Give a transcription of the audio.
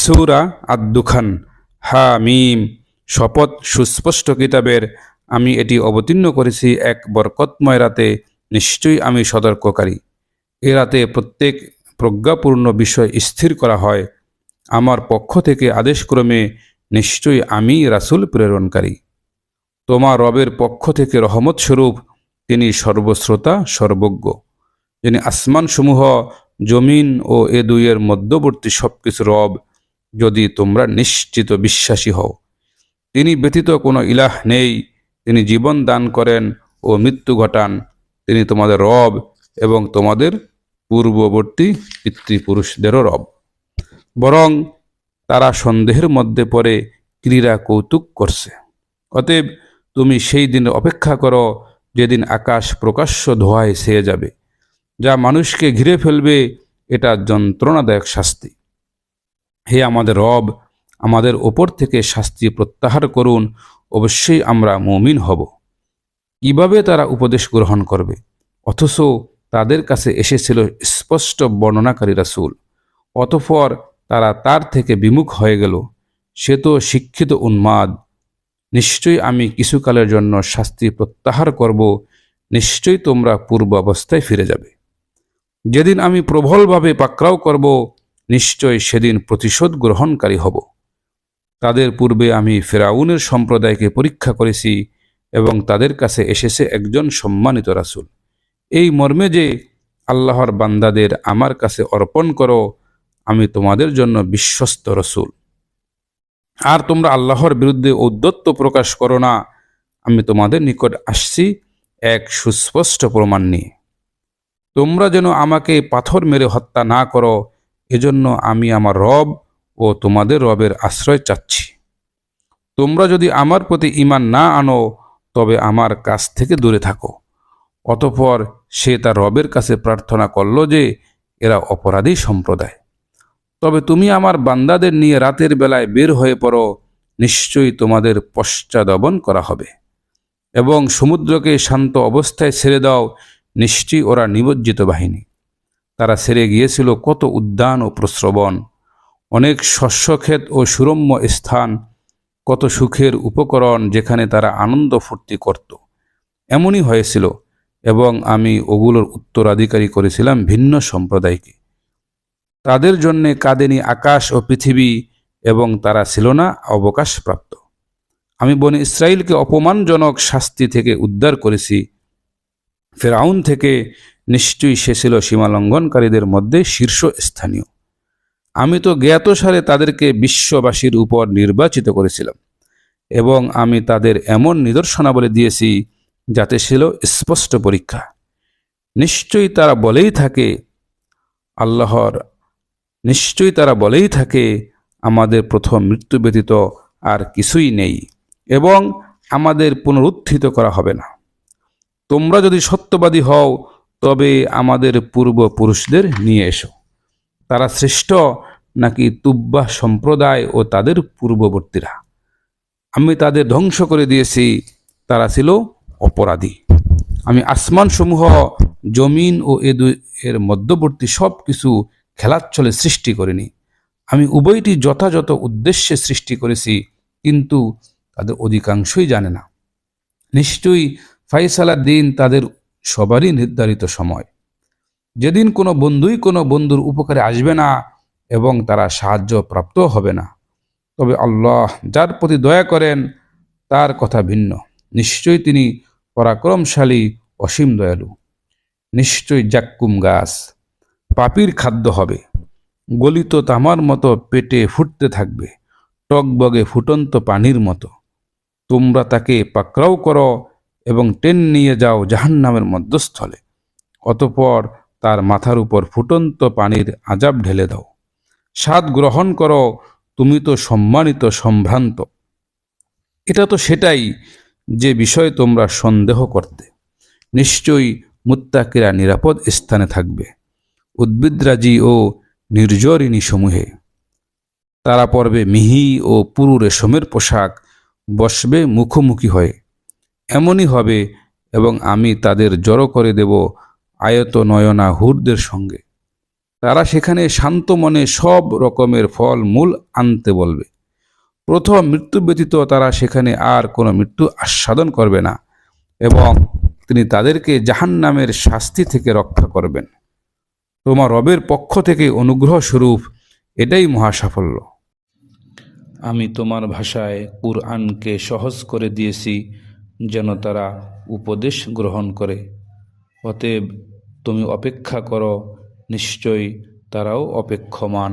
সুরা আদ্দুখান। হা মিম শপথ সুস্পষ্ট কিতাবের আমি এটি অবতীর্ণ করেছি এক বরকতময় রাতে। নিশ্চয়ই আমি সতর্ককারী। এ রাতে প্রত্যেক প্রজ্ঞাপূর্ণ বিষয় স্থির করা হয়। আমার পক্ষ থেকে আদেশক্রমে নিশ্চয়ই আমি রাসূল প্রেরণকারী। তোমার রবের পক্ষ থেকে রহমত স্বরূপ তিনি সর্বশ্রোতা, সর্বজ্ঞ। যিনি আসমানসমূহ, জমিন ও এ দুইয়ের মধ্যবর্তী সবকিছু রব যদি তোমরা নিশ্চিত বিশ্বাসী হও। তিনি ব্যতীত কোনো ইলাহ নেই। তিনি জীবন দান করেন ও মৃত্যু ঘটান। তিনি তোমাদের রব এবং তোমাদের পূর্ববর্তী পিতৃপুরুষদেরও রব। বরং তারা সন্দেহের মধ্যে পড়ে ক্রীড়া কৌতুক করছে। অতএব তুমি সেই দিন অপেক্ষা করো যেদিন আকাশ প্রকাশ্য ধোঁয়ায় ছেয়ে যাবে। যা মানুষকে ঘিরে ফেলবে, এটা যন্ত্রণাদায়ক শাস্তি। হে আমাদের রব, আমাদের ওপর থেকে শাস্তি প্রত্যাহার করুন, অবশ্যই আমরা মুমিন হব। কীভাবে তারা উপদেশ গ্রহণ করবে? অথচ তাদের কাছে এসেছিল স্পষ্ট বর্ণনাকারী রাসূল। অতঃপর তারা তার থেকে বিমুখ হয়ে গেল। সে তো শিক্ষিত উন্মাদ। নিশ্চয়ই আমি কিছুকালের জন্য শাস্তি প্রত্যাহার করব, নিশ্চয়ই তোমরা পূর্ব অবস্থায় ফিরে যাবে। যেদিন আমি প্রবলভাবে পাকড়াও করব নিশ্চয় সেদিন প্রতিশোধ গ্রহণকারী হব। তাদের পূর্বে আমি ফেরাউনের সম্প্রদায়কে পরীক্ষা করেছি এবং তাদের কাছে এসেছে একজন সম্মানিত রাসূল। এই মর্মে যে আল্লাহর বান্দাদের আমার কাছে অর্পণ করো, আমি তোমাদের জন্য বিশ্বস্ত রসুল। আর তোমরা আল্লাহর বিরুদ্ধে ঔদ্ধত্য প্রকাশ করো না, আমি তোমাদের নিকট আসছি এক সুস্পষ্ট প্রমাণ নিয়ে। তোমরা যেন আমাকে পাথর মেরে হত্যা না করো এজন্য আমি আমার রব ও তোমাদের রবের আশ্রয় চাচ্ছি। তোমরা যদি আমার প্রতি ঈমান না আনো, তবে আমার কাছ থেকে দূরে থাকো। অতঃপর সে তার রবের কাছে প্রার্থনা করল যে, এরা অপরাধী সম্প্রদায়। তবে তুমি আমার বান্দাদের নিয়ে রাতের বেলায় বের হয়ে পড়ো, নিশ্চয়ই তোমাদের পশ্চাদবন করা হবে। এবং সমুদ্রকে শান্ত অবস্থায় ছেড়ে দাও, নিশ্চয়ই ওরা নিমজ্জিত বাহিনী। তারা সেরে গিয়েছিল, কত উদ্যান ও প্রশ্রবণ অনেক শস্যক্ষেত ও সুরম্য স্থান, কত সুখের উপকরণ যেখানে তারা আনন্দ ফুর্তি করত। এমনই হয়েছিল এবং আমি ওগুলোর উত্তরাধিকারী করেছিলাম ভিন্ন সম্প্রদায়কে। তাদের জন্যে কাঁদেনি আকাশ ও পৃথিবী এবং তারা ছিল না অবকাশপ্রাপ্ত। আমি বনে ইসরায়েলকে অপমানজনক শাস্তি থেকে উদ্ধার করেছি। ফেরাউন থেকে নিশ্চয়ই সে ছিল সীমালঙ্ঘনকারীদের মধ্যে শীর্ষস্থানীয়। আমি তো জ্ঞাতসারে তাদেরকে বিশ্ববাসীর উপর নির্বাচিত করেছিলাম এবং আমি তাদের এমন নিদর্শনাবলী দিয়েছি যাতে ছিল স্পষ্ট পরীক্ষা। নিশ্চয়ই তারা বলেই থাকে, আল্লাহর, নিশ্চয়ই তারা বলেই থাকে, আমাদের প্রথম মৃত্যু ব্যতীত আর কিছুই নেই এবং আমাদের পুনরুত্থিত করা হবে না। তোমরা যদি সত্যবাদী হও তবে আমাদের পূর্বপুরুষদের নিয়ে এসো। তারা শ্রেষ্ঠ নাকি তুব্বা সম্প্রদায় ও তাদের পূর্ববর্তীরা? আমি তাদের ধ্বংস করে দিয়েছি, তারা ছিল অপরাধী। আমি আসমানসমূহ, জমিন ও এ এর মধ্যবর্তী সব কিছু খেলাচ্ছলে সৃষ্টি করিনি। আমি উভয়টি যথাযথ উদ্দেশ্যে সৃষ্টি করেছি, কিন্তু তাদের অধিকাংশই জানে না। নিশ্চয়ই ফাইসালার দিন তাদের সবারই নির্ধারিত সময়। যেদিন কোনো বন্ধুই কোনো বন্ধুর উপকারে আসবে না এবং তারা সাহায্য প্রাপ্ত হবে না। তবে আল্লাহ যার প্রতি দয়া করেন, তার কথা ভিন্ন। নিশ্চয়ই তিনি পরাক্রমশালী, অসীম দয়ালু। নিশ্চয়ই জাক্কুম গাছ, পাপির খাদ্য হবে। গলিত তামার মতো পেটে ফুটতে থাকবে, টকবগে ফুটন্ত পানির মতো। তোমরা তাকে পাকড়াও করো এবং টেন নিয়ে যাও জাহান্নামের মধ্যস্থলে। অতপর তার মাথার উপর ফুটন্ত পানির আজাব ঢেলে দাও। স্বাদ গ্রহণ করো, তুমি তো সম্মানিত সম্ভ্রান্ত। এটা তো সেটাই যে বিষয়ে তোমরা সন্দেহ করতে। নিশ্চয়ই মুত্তাকিরা নিরাপদ স্থানে থাকবে। উদ্ভিদরাজি ও নির্জরিণী সমূহে। তারা পরবে মিহি ও পুরু রেশমের পোশাক, বসবে মুখোমুখি হয়ে। এমনই হবে এবং আমি তাদের জড়ো করে দেব আয়ত নয়না হুরদের সঙ্গে। তারা সেখানে শান্ত মনে সব রকমের ফল, মূল আনতে বলবে। প্রথম মৃত্যু ব্যতীত তারা সেখানে আর কোনো মৃত্যু আস্বাদন করবে না এবং তিনি তাদেরকে জাহান্নামের শাস্তি থেকে রক্ষা করবেন। তোমার রবের পক্ষ থেকে অনুগ্রহ স্বরূপ এটাই মহাসাফল্য। আমি তোমার ভাষায় কুরআনকে সহজ করে দিয়েছি। যেন তারা উপদেশ গ্রহণ করে। অতএব তুমি অপেক্ষা করো নিশ্চয়ই তারাও অপেক্ষমান।